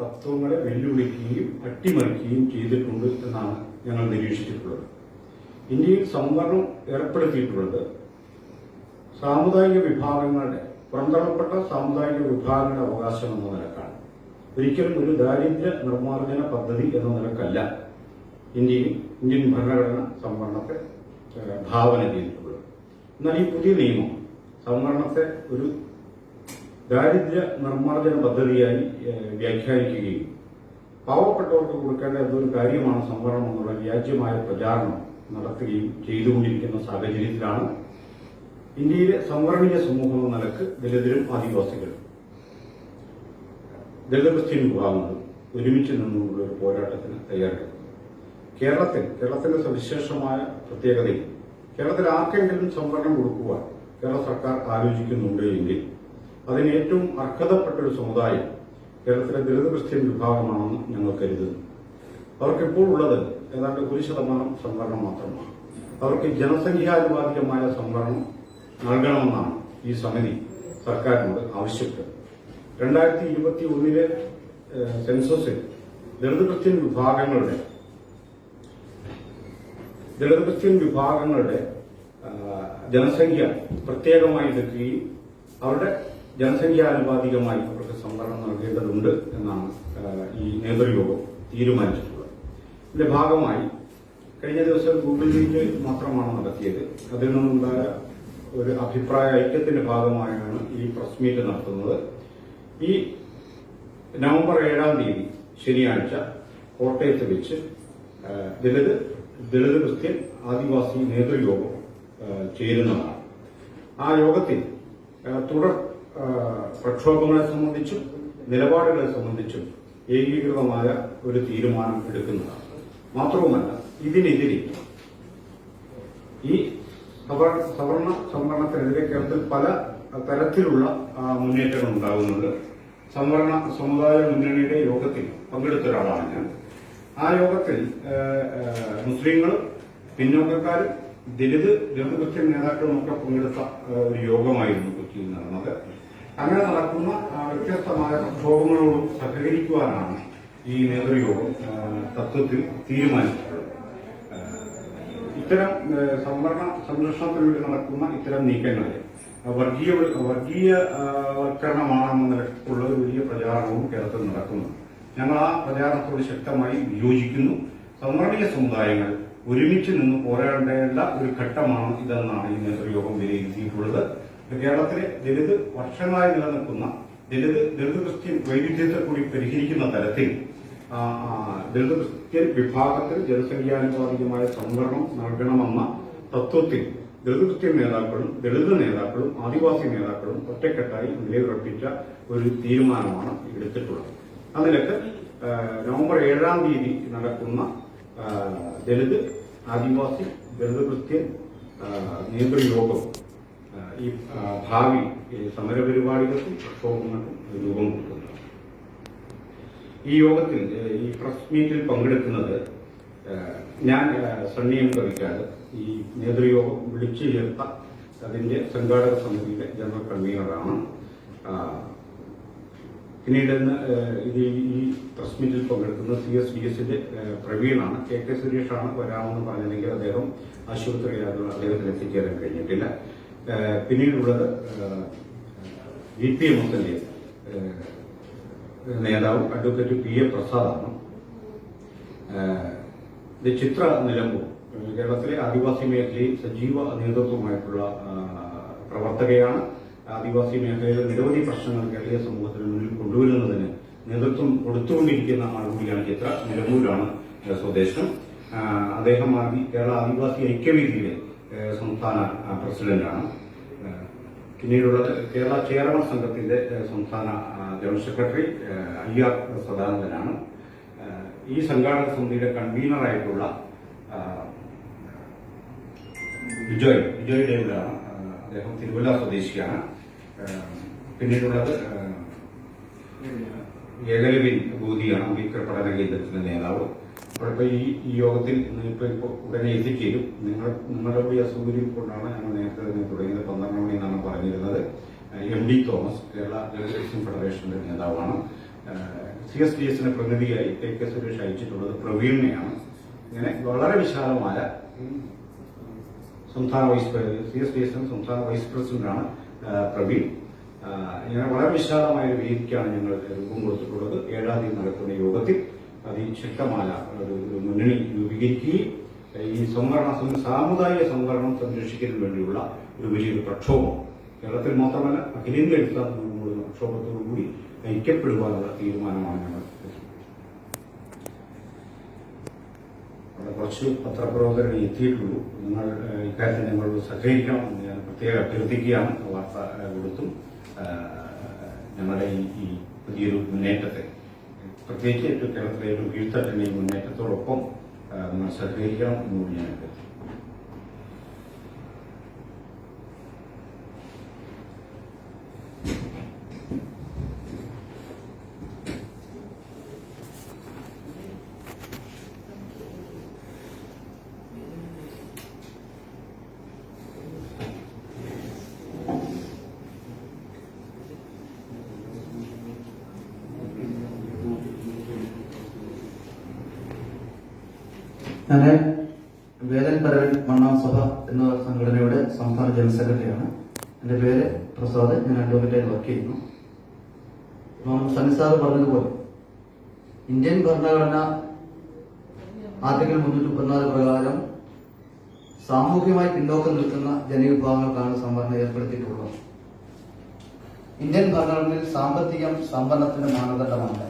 തത്വങ്ങളെ വെല്ലുവിളിക്കുകയും അട്ടിമറിക്കുകയും ചെയ്തിട്ടുണ്ട് എന്നാണ് ഞങ്ങൾ നിരീക്ഷിച്ചിട്ടുള്ളത്. ഇന്ത്യയിൽ സംവരണം ഏർപ്പെടുത്തിയിട്ടുള്ളത് സാമുദായിക വിഭാഗങ്ങളുടെ പുറന്തള്ളപ്പെട്ട സാമുദായിക വിഭാഗങ്ങളുടെ അവകാശം എന്ന നിലക്കാണ്. ഒരിക്കലും ഒരു ദാരിദ്ര്യ നിർമ്മാർജന പദ്ധതി എന്ന നിലക്കല്ല ഇന്ത്യയിൽ ഇന്ത്യൻ ഭരണഘടന സംവരണത്തെ ഭാവന ചെയ്തിട്ടുള്ളത്. എന്നാൽ ഈ പുതിയ നിയമം സംവരണത്തെ ഒരു ദാരിദ്ര്യ നിർമ്മാർജന പദ്ധതിയായി വ്യാഖ്യാനിക്കുകയും പാവപ്പെട്ടവർക്ക് കൊടുക്കേണ്ട എന്തൊരു കാര്യമാണ് സംവരണം എന്നുള്ള വ്യാജ്യമായ പ്രചാരണം നടത്തുകയും ചെയ്തുകൊണ്ടിരിക്കുന്ന സാഹചര്യത്തിലാണ് ഇന്ത്യയിലെ സംവരണീയ സമൂഹം എന്ന നിലയ്ക്ക് ദലിതരും ആദിവാസികളും. ദളിത് ക്രിസ്ത്യൻ ഒരുമിച്ച് നിന്നുകൊണ്ടുള്ള ഒരു പോരാട്ടത്തിന് തയ്യാറെടുക്കുന്നു കേരളത്തിൽ കേരളത്തിന്റെ സവിശേഷമായ പ്രത്യേകതയിൽ കേരളത്തിൽ ആർക്കെങ്കിലും സംവരണം കൊടുക്കുവാൻ കേരള സർക്കാർ ആലോചിക്കുന്നുണ്ട് എങ്കിൽ അതിന് ഏറ്റവും അർഹതപ്പെട്ട ഒരു സമുദായം കേരളത്തിലെ ദളിത് ക്രിസ്ത്യൻ വിഭാഗമാണെന്ന് ഞങ്ങൾ കരുതുന്നു. അവർക്ക് അവർക്കിപ്പോൾ ഉള്ളത് ഏതാണ്ട് ഒരു ശതമാനം സംവരണം മാത്രമാണ്. അവർക്ക് ജനസംഖ്യാനുപാതികമായ സംവരണം നൽകണമെന്നാണ് ഈ സമിതി സർക്കാരിനോട് ആവശ്യപ്പെട്ടത്. രണ്ടായിരത്തി ഇരുപത്തി ഒന്നിലെ സെൻസസിൽ ദളിത് ക്രിസ്ത്യൻ വിഭാഗങ്ങളുടെ ദളിത് ക്രിസ്ത്യൻ വിഭാഗങ്ങളുടെ ജനസംഖ്യ പ്രത്യേകമായി എടുക്കുകയും അവരുടെ ജനസംഖ്യാനുപാതികമായി അവർക്ക് സംവരണം നൽകേണ്ടതുണ്ട് എന്നാണ് ഈ നേതൃയോഗം തീരുമാനിച്ചിട്ടുള്ളത്. ഇതിന്റെ ഭാഗമായി കഴിഞ്ഞ ദിവസം ഗൂഗിൾ മീറ്റ് മാത്രമാണ് നടത്തിയത്. അതിൽ നിന്നുണ്ടായ ഒരു അഭിപ്രായ ഐക്യത്തിന്റെ ഭാഗമായാണ് ഈ പ്രസ് മീറ്റ് നടത്തുന്നത്. ഈ നവംബർ ഏഴാം തീയതി ശനിയാഴ്ച കോട്ടയത്ത് വെച്ച് ദളിത് ദളിത് ക്രിസ്ത്യൻ ആദിവാസി നേതൃയോഗം ചേരുന്നതാണ്. ആ യോഗത്തിൽ തുടർ പ്രക്ഷോഭങ്ങളെ സംബന്ധിച്ചും നിലപാടുകളെ സംബന്ധിച്ചും ഏകീകൃതമായ ഒരു തീരുമാനം എടുക്കുന്നതാണ്. മാത്രവുമല്ല ഇതിനെതിരെ ഈ സവർ- സവർണ സംവരണത്തിനെതിരെ കേരളത്തിൽ പല തരത്തിലുള്ള മുന്നേറ്റങ്ങൾ ഉണ്ടാകുന്നുണ്ട്. സംവരണ സമുദായ മുന്നണിയുടെ യോഗത്തിൽ പങ്കെടുത്ത ഒരാളാണ് ഞാൻ. ആ യോഗത്തിൽ മുസ്ലിങ്ങളും പിന്നോക്കക്കാരും ദലിത് ദളിത് നേതാക്കളുമൊക്കെ പങ്കെടുത്ത ഒരു യോഗമായിരുന്നു കൊച്ചിയിൽ നടന്നത്. അങ്ങനെ നടക്കുന്ന വ്യത്യസ്തമായ പ്രക്ഷോഭങ്ങളോട് സഹകരിക്കുവാനാണ് ഈ നേതൃയോഗം തത്വത്തിൽ തീരുമാനിച്ചിട്ടുള്ളത്. ഇത്തരം സംവരണ സംരക്ഷണത്തിന് വേണ്ടി നടക്കുന്ന ഇത്തരം നീക്കങ്ങളെ വർഗീയ വർഗീയവൽക്കരണമാണെന്ന നിലക്കുള്ള ഒരു വലിയ പ്രചാരണവും കേരളത്തിൽ നടക്കുന്നു. ഞങ്ങൾ ആ പ്രചാരണത്തോട് ശക്തമായി വിയോജിക്കുന്നു സംവരണീയ സമുദായങ്ങൾ ഒരുമിച്ച് നിന്ന് പോരാടേണ്ട ഒരു ഘട്ടമാണ് ഇതെന്നാണ് ഈ നേതൃയോഗം വിലയിരുത്തിയിട്ടുള്ളത്. കേരളത്തിലെ ദലിത് വർഷങ്ങളായി നിലനിൽക്കുന്ന ദലിത് ദളിത് ക്രിസ്ത്യൻ വൈവിധ്യത്തെ കൂടി പരിഹരിക്കുന്ന തരത്തിൽ ദലിത് ക്രിസ്ത്യൻ വിഭാഗത്തിൽ ജനസംഖ്യാനുപാതികമായ സംവരണം നൽകണമെന്ന തത്വത്തിൽ ദളിത് ക്രിസ്ത്യൻ നേതാക്കളും ദളിത് നേതാക്കളും ആദിവാസി നേതാക്കളും ഒറ്റക്കെട്ടായി നിലയുറപ്പിച്ച ഒരു തീരുമാനമാണ് എടുത്തിട്ടുള്ളത്. അതിലൊക്കെ നവംബർ ഏഴാം തീയതി നടക്കുന്ന ദളിത് ആദിവാസി ദളിത് ക്രിസ്ത്യൻ നേതൃയോഗം ഈ ഭാവി സമരപരിപാടികൾക്കും പ്രക്ഷോഭങ്ങൾക്കും രൂപം കൊടുക്കുന്നത് ഈ യോഗത്തിൽ ഈ പ്രസ് മീറ്റിൽ പങ്കെടുക്കുന്നത് ഞാൻ സണ്ണിയം സണ്ണി കവിക്കാട് ഈ നേതൃയോഗം വിളിച്ചു ചേർത്ത അതിന്റെ സംഘാടക സമിതിയുടെ ജനറൽ കൺവീനറാണ് പിന്നീട് ഇത് ഈ- പ്രസ് മീറ്റിൽ പങ്കെടുക്കുന്ന സി എസ് ഡി എസിന്റെ പ്രവീണാണ്. കെ കെ സുരേഷാണ് വരാമെന്ന് പറഞ്ഞില്ലെങ്കിൽ അദ്ദേഹം ആശുപത്രിയിലാകുന്ന അദ്ദേഹത്തിന് എത്തിച്ചേരാൻ കഴിഞ്ഞിട്ടില്ല. പിന്നീടുള്ളത് വി പി എം എസിന്റെ നേതാവ് അഡ്വക്കേറ്റ് പി എ പ്രസാദാണ്. ചിത്ര നിലമ്പൂർ കേരളത്തിലെ ആദിവാസി മേഖലയിൽ സജീവ നേതൃത്വമായിട്ടുള്ള പ്രവർത്തകയാണ്. ആദിവാസി മേഖലയിലെ നിരവധി പ്രശ്നങ്ങൾ കേരളീയ സമൂഹത്തിന് മുന്നിൽ കൊണ്ടുവരുന്നതിന് നേതൃത്വം കൊടുത്തുകൊണ്ടിരിക്കുന്ന ആൾ ചിത്ര നിലമ്പൂരാണ് സ്വദേശം. അദ്ദേഹം കേരള ആദിവാസി ഐക്യവേദിയിലെ സംസ്ഥാന പ്രസിഡന്റാണ്. പിന്നീടുള്ളത് കേരള ചേരമ സംഘത്തിന്റെ സംസ്ഥാന ജനറൽ സെക്രട്ടറി ഐ ആർ സദാനന്ദനാണ്. ഈ സംഘാടക സമിതിയുടെ കൺവീനറായിട്ടുള്ള വിജോയ് വിജോയ് ഡേവിഡാണ്. അദ്ദേഹം തിരുവല്ല സ്വദേശിയാണ്. പിന്നീടുള്ളത് ഏകലവിൻ ഗോതിയാണ് അംബേദ്കർ പഠന കേന്ദ്രത്തിന്റെ നേതാവ്. അപ്പോൾ ഈ യോഗത്തിൽ ഇപ്പൊ ഇപ്പൊ ഉടനെ എത്തിച്ചേരും. നിങ്ങൾ നിങ്ങളുടെ പോയി അസൗകര്യം കൊണ്ടാണ് ഞങ്ങൾ നേരത്തെ തന്നെ തുടങ്ങിയത്. പന്ത്രണ്ട് മണി എന്നാണ് പറഞ്ഞിരുന്നത്. M D Thomas Kerala journalism ഫെഡറേഷന്റെ നേതാവാണ്. സി എസ് ഡി എസിന്റെ പ്രതിനിധിയായി കെ കെ സുരേഷ് അയച്ചിട്ടുള്ളത് പ്രവീണിനെയാണ്. ഇങ്ങനെ വളരെ വിശാലമായ സംസ്ഥാന vice C S D S സംസ്ഥാന വൈസ് പ്രസിഡന്റാണ് പ്രവീൺ. ഇങ്ങനെ വളരെ വിശാലമായ ഒരു വേദിക്കാണ് ഞങ്ങൾ രൂപം കൊടുത്തിട്ടുള്ളത്. ഏഴാം തീയതി നടക്കുന്ന യോഗത്തിൽ അതിശക്തമായ മുന്നണി രൂപീകരിക്കുകയും ഈ സംവരണ സാമുദായിക സംവരണം സംരക്ഷിക്കുന്നതിന് വേണ്ടിയുള്ള ഒരു വലിയൊരു പ്രക്ഷോഭം. കേരളത്തിൽ മാത്രമല്ല അഖിലേന്ത്യ അടിസ്ഥാനത്തിലുള്ള പ്രക്ഷോഭത്തോടുകൂടി ഐക്യപ്പെടുവാനുള്ള തീരുമാനമാണ് ഞങ്ങൾ. അവിടെ കുറച്ച് പത്രപ്രവർത്തകരെ എത്തിയിട്ടുള്ളൂ. നിങ്ങൾ ഇക്കാര്യത്തിൽ ഞങ്ങളോട് സഹകരിക്കണം എന്ന് ഞാൻ പ്രത്യേകം അഭ്യർത്ഥിക്കുകയാണ്. വാർത്ത കൊടുത്തും ഞങ്ങളുടെ ഈ പുതിയൊരു മുന്നേറ്റത്തെ പ്രത്യേകിച്ച് കേരളത്തിലെ ഏറ്റവും കീഴ്ത്തട്ടിന്റെ ഈ മുന്നേറ്റത്തോടൊപ്പം നമ്മൾ സഹകരിക്കണം എന്നുകൂടി ഞാൻ ഞാൻ വേദൻ പരവൻ മണ്ണാം സഭ എന്ന സംഘടനയുടെ സംസ്ഥാന ജനറൽ സെക്രട്ടറിയാണ്. എന്റെ പേര് പ്രസാദ്. ഞാൻ അഡ്വക്കേറ്റായി വർക്ക് ചെയ്യുന്നു. അപ്പം സണ്ണി സാർ പറഞ്ഞതുപോലെ ഇന്ത്യൻ ഭരണഘടന ആർട്ടിക്കിൾ മുന്നൂറ്റി മുപ്പത്തിനാല് പ്രകാരം സാമൂഹ്യമായി പിന്നോക്കം നിൽക്കുന്ന ജനവിഭാഗങ്ങൾക്കാണ് സംവരണം ഏർപ്പെടുത്തിയിട്ടുള്ളത്. ഇന്ത്യൻ ഭരണഘടനയിൽ സാമ്പത്തികം സംവരണത്തിന്റെ മാനദണ്ഡമാണ്.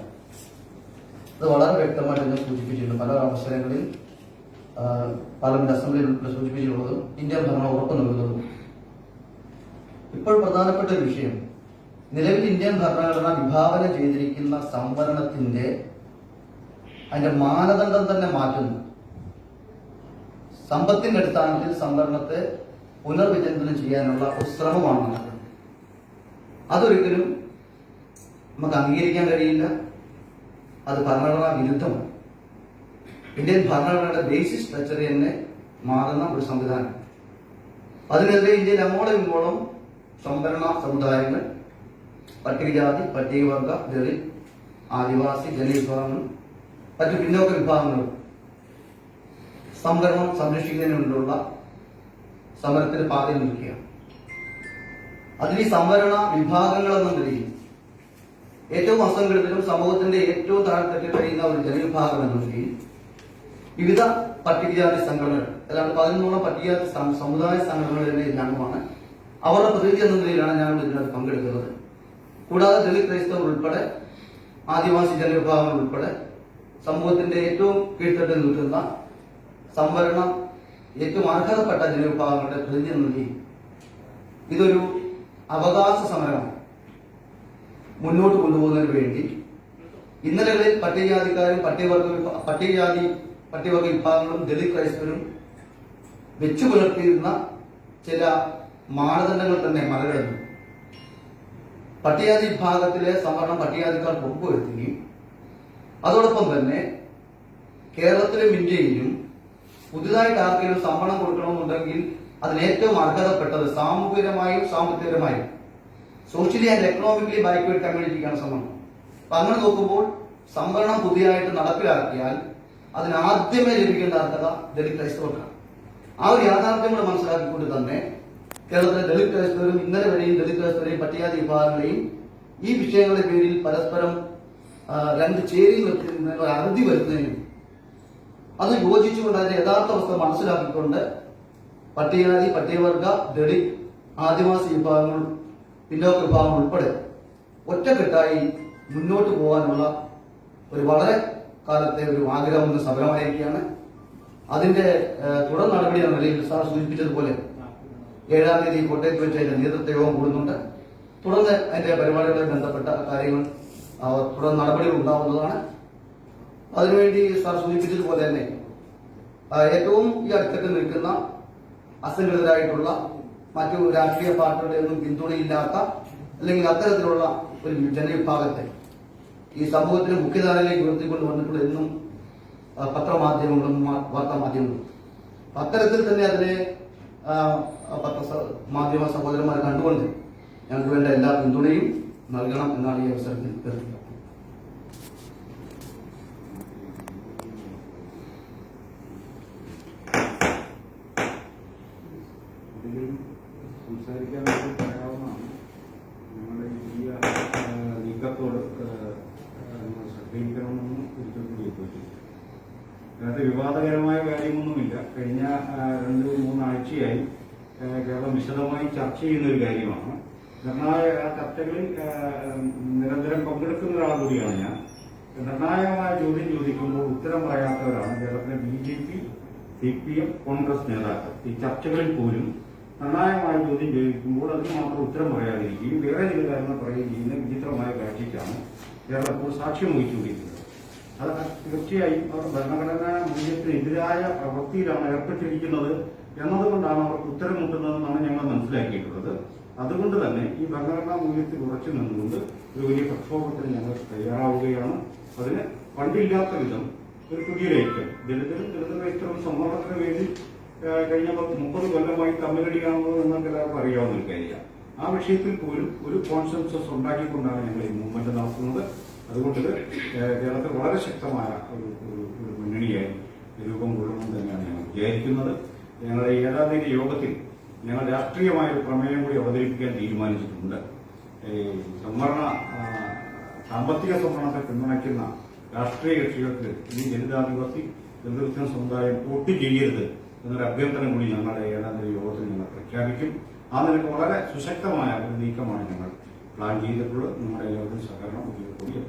അത് വളരെ വ്യക്തമായിട്ട് തന്നെ സൂചിപ്പിച്ചിട്ടുണ്ട്. പല അവസരങ്ങളിൽ പാർലമെന്റ് അസംബ്ലിയിൽ ഉൾപ്പെടെ സൂചിപ്പിച്ചിട്ടുള്ളതും ഇന്ത്യൻ ഭരണം ഉറപ്പു നൽകുന്നതും ഇപ്പോൾ പ്രധാനപ്പെട്ട ഒരു വിഷയം. നിലവിൽ ഇന്ത്യൻ ഭരണഘടന വിഭാവന ചെയ്തിരിക്കുന്ന സംവരണത്തിന്റെ അതിന്റെ മാനദണ്ഡം തന്നെ മാറ്റുന്നു. സമ്പത്തിന്റെ അടിസ്ഥാനത്തിൽ സംവരണത്തെ പുനർവിചിന്തനം ചെയ്യാനുള്ള ഒരു ശ്രമമാണ് അതൊരിക്കലും നമുക്ക് അംഗീകരിക്കാൻ കഴിയില്ല. അത് ഭരണഘടനാ വിരുദ്ധമാണ്. ഇന്ത്യൻ ഭരണഘടനയുടെ ബേസിക് സ്ട്രക്ചർ തന്നെ മാറുന്ന ഒരു സംവിധാനം. അതിനെതിരെ ഇന്ത്യയിൽ അങ്ങോളം ഇങ്ങോളം സംവരണ സമുദായങ്ങൾ പട്ടികജാതി പട്ടികവർഗ ദളിത് ആദിവാസി ജനവിഭാഗങ്ങൾ മറ്റു പിന്നോക്ക വിഭാഗങ്ങളും സംവരണം സംരക്ഷിക്കുന്നതിന് വേണ്ടിയുള്ള സമരത്തിന് പാതയിൽ നിൽക്കുകയാണ്. അതിൽ ഈ സംവരണ വിഭാഗങ്ങൾ എന്ന നിലയിൽ ഏറ്റവും അസംഘടിതരും സമൂഹത്തിന്റെ ഏറ്റവും താഴ്ത്തട്ടിൽ കഴിയുന്ന ഒരു ജനവിഭാഗം എന്ന നിലയിൽ വിവിധ പട്ടികജാതി സംഘടനകൾ അല്ലാണ്ട് പതിനൊന്നോളം പട്ടികജാതി സമുദായ സംഘടനകളുടെ അംഗമാണ് അവരുടെ പ്രതിനിധി എന്ന നിലയിലാണ് ഞാൻ ഇതിനകത്ത് പങ്കെടുക്കുന്നത്. കൂടാതെ ദളിത് ക്രൈസ്തവർ ഉൾപ്പെടെ ആദിവാസി ജനവിഭാഗങ്ങൾ ഉൾപ്പെടെ സമൂഹത്തിന്റെ ഏറ്റവും കീഴ്ത്തട്ടിൽ നിൽക്കുന്ന സംവരണം ഏറ്റവും അർഹതപ്പെട്ട ജനവിഭാഗങ്ങളുടെ പ്രതിനിധി എന്ന നിലയിൽ ഇതൊരു അവകാശ സമരമാണ്. മുന്നോട്ട് കൊണ്ടുപോകുന്നതിന് വേണ്ടി ഇന്നലകളിൽ പട്ടികജാതിക്കാരും പട്ടികവർഗ വിഭ- പട്ടികവർഗ വിഭാഗങ്ങളും ദളിത് ക്രൈസ്തവരും വെച്ചു പുലർത്തിയിരുന്ന ചില മാനദണ്ഡങ്ങൾ തന്നെ മറികടന്നു. പട്ടികജാതി വിഭാഗത്തിലെ സംവരണം പട്ടികജാതിക്കാർ ഉറപ്പുവരുത്തുകയും അതോടൊപ്പം തന്നെ കേരളത്തിലും ഇന്ത്യയിലും പുതുതായിട്ട് ആർക്കെങ്കിലും സംവരണം കൊടുക്കണമെന്നുണ്ടെങ്കിൽ അതിന് ഏറ്റവും അർഹതപ്പെട്ടത് സാമൂഹികമായും സാമ്പത്തികമായും സോഷ്യലി ആൻഡ് എക്കണോമിക്കലി ബാക്ക്വേർഡ് കമ്മ്യൂണിറ്റിക്കാണ് സംവരണം. അപ്പൊ അങ്ങനെ നോക്കുമ്പോൾ സംവരണം പുതിയതായിട്ട് നടപ്പിലാക്കിയാൽ അതിന് ആദ്യമേ ലഭിക്കേണ്ട അർഹത ദളിത് ക്രൈസ്തവർക്കാണ്. ആ ഒരു യാഥാർത്ഥ്യങ്ങൾ മനസ്സിലാക്കിക്കൊണ്ട് തന്നെ കേരളത്തിലെ ദളിത് ക്രൈസ്തവരും ഇന്നലെ വരെയും ദളിത് ക്രൈസ്തവരെയും പട്ടികാതി വിഭാഗങ്ങളെയും ഈ വിഷയങ്ങളുടെ പേരിൽ പരസ്പരം രണ്ട് ചേരി നിർത്തുന്നതിന് ഒരു അറുതി വരുത്തുന്നതിനും അത് യോജിച്ചുകൊണ്ട് അതിന്റെ യഥാർത്ഥ അവസ്ഥ മനസ്സിലാക്കിക്കൊണ്ട് പട്ടികജാതി പട്ടികവർഗ ദളിത് ആദിവാസി വിഭാഗങ്ങൾ പിന്നോക്ക വിഭാഗങ്ങൾ ഉൾപ്പെടെ ഒറ്റക്കെട്ടായി മുന്നോട്ട് പോകാനുള്ള ഒരു വളരെ കാലത്തെ ഒരു ആഗ്രഹം ഒന്ന് സഫലമായിരിക്കുകയാണ് അതിന്റെ തുടർ നടപടി എന്ന നിലയിൽ സാർ സൂചിപ്പിച്ചതുപോലെ ഏഴാം തീയതി കോട്ടയത്ത് വെച്ച് അതിന്റെ നേതൃത്വ യോഗം കൂടുന്നുണ്ട്. തുടർന്ന് അതിന്റെ പരിപാടികളുമായി ബന്ധപ്പെട്ട കാര്യങ്ങൾ തുടർ നടപടികൾ ഉണ്ടാവുന്നതാണ്. അതിനുവേണ്ടി സാർ സൂചിപ്പിച്ചതുപോലെ തന്നെ ഏറ്റവും ഈ അടുത്തിട്ട് നിൽക്കുന്ന അസംഘടിതരായിട്ടുള്ള മറ്റു രാഷ്ട്രീയ പാർട്ടികളുടെ ഒന്നും പിന്തുണയില്ലാത്ത അല്ലെങ്കിൽ അത്തരത്തിലുള്ള ഒരു ജനവിഭാഗത്തെ ഈ സമൂഹത്തിന് മുഖ്യധാരയിലേക്ക് ഉയർത്തിക്കൊണ്ട് വന്നിട്ടുള്ള എന്നും പത്രമാധ്യമങ്ങളും വാർത്താ മാധ്യമങ്ങളും അത്തരത്തിൽ തന്നെ അതിനെ പത്ര മാധ്യമ സഹോദരന്മാർ കണ്ടുകൊണ്ട് ഞങ്ങൾക്ക് വേണ്ട എല്ലാ പിന്തുണയും നൽകണം എന്നാണ് ഈ അവസരത്തിൽ അതിനകത്ത് വിവാദകരമായ കാര്യമൊന്നുമില്ല. കഴിഞ്ഞ രണ്ട് മൂന്നാഴ്ചയായി കേരളം വിശദമായി ചർച്ച ചെയ്യുന്ന ഒരു കാര്യമാണ് നിർണായക ചർച്ചകളിൽ നിരന്തരം പങ്കെടുക്കുന്ന ഒരാൾ കൂടിയാണ് ഞാൻ. നിർണായകമായ ചോദ്യം ചോദിക്കുമ്പോൾ ഉത്തരം പറയാത്തവരാണ് കേരളത്തിലെ B J P C P M Congress നേതാക്കൾ. ഈ ചർച്ചകളിൽ പോലും നിർണായകമായ ചോദ്യം ചോദിക്കുമ്പോൾ അതിന് മാത്രം ഉത്തരം പറയാതിരിക്കുകയും വേറെ ചില കാര്യങ്ങൾ പറയുകയും ചെയ്യുന്ന വിചിത്രമായ കാഴ്ചയ്ക്കാണ് കേരളത്തിൽ സാക്ഷ്യം വഹിച്ചുകൊണ്ടിരിക്കുന്നത്. അത് തീർച്ചയായും അവർ ഭരണഘടനാ മൂല്യത്തിനെതിരായ പ്രവൃത്തിയിലാണ് ഏർപ്പെട്ടിരിക്കുന്നത് എന്നതുകൊണ്ടാണ് അവർക്ക് ഉത്തരം മുട്ടുന്നതെന്നാണ് ഞങ്ങൾ മനസ്സിലാക്കിയിട്ടുള്ളത്. അതുകൊണ്ട് തന്നെ ഈ ഭരണഘടനാ മൂല്യത്തിൽ ഉറച്ചു നിന്നുകൊണ്ട് ഒരു വലിയ പ്രക്ഷോഭത്തിന് ഞങ്ങൾ തയ്യാറാവുകയാണ്. അതിന് പണ്ടില്ലാത്ത വിധം ഒരു പുതിയ രജിസ്റ്റർ ദളിതരും ദളിത രജിസ്റ്ററും സമ്മർദ്ദത്തിന് വേണ്ടി കഴിഞ്ഞ മുപ്പത് കൊല്ലമായി തമ്മിലടിയാണോ എന്നൊക്കെ എല്ലാവർക്കും അറിയാവുന്ന ഒരു കാര്യമാണ്. ആ വിഷയത്തിൽ പോലും ഒരു കോൺസെൻസസ് ഉണ്ടാക്കിക്കൊണ്ടാണ് ഞങ്ങൾ ഈ മൂവ്മെന്റ് നടത്തുന്നത്. അതുകൊണ്ട് കേരളത്തിൽ വളരെ ശക്തമായ ഒരു ഒരു മുന്നണിയായി രൂപം കൊള്ളുമെന്ന് തന്നെയാണ് ഞങ്ങൾ വിചാരിക്കുന്നത്. ഞങ്ങളുടെ ഏഴാം തീയതി യോഗത്തിൽ ഞങ്ങൾ രാഷ്ട്രീയമായ ഒരു പ്രമേയം കൂടി അവതരിപ്പിക്കാൻ തീരുമാനിച്ചിട്ടുണ്ട്. സംവരണ സാമ്പത്തിക സംവരണത്തെ പിന്തുണയ്ക്കുന്ന രാഷ്ട്രീയ കക്ഷികൾക്ക് ഈ ദളിതാധിപത്യ ദളിതൃത്വ സമുദായം വോട്ട് ചെയ്യരുത് എന്നൊരു അഭ്യർത്ഥന കൂടി ഞങ്ങളുടെ ഏഴാം തീയതി യോഗത്തിൽ ഞങ്ങൾ പ്രഖ്യാപിക്കും. ആ നിലയ്ക്ക് വളരെ സുശക്തമായ ഒരു നീക്കമാണ് ഞങ്ങൾ പ്ലാൻ ചെയ്തിട്ടുള്ളത്. നമ്മുടെ യോഗത്തിൽ സഹകരണം ഉപയോഗപ്പെടുകയും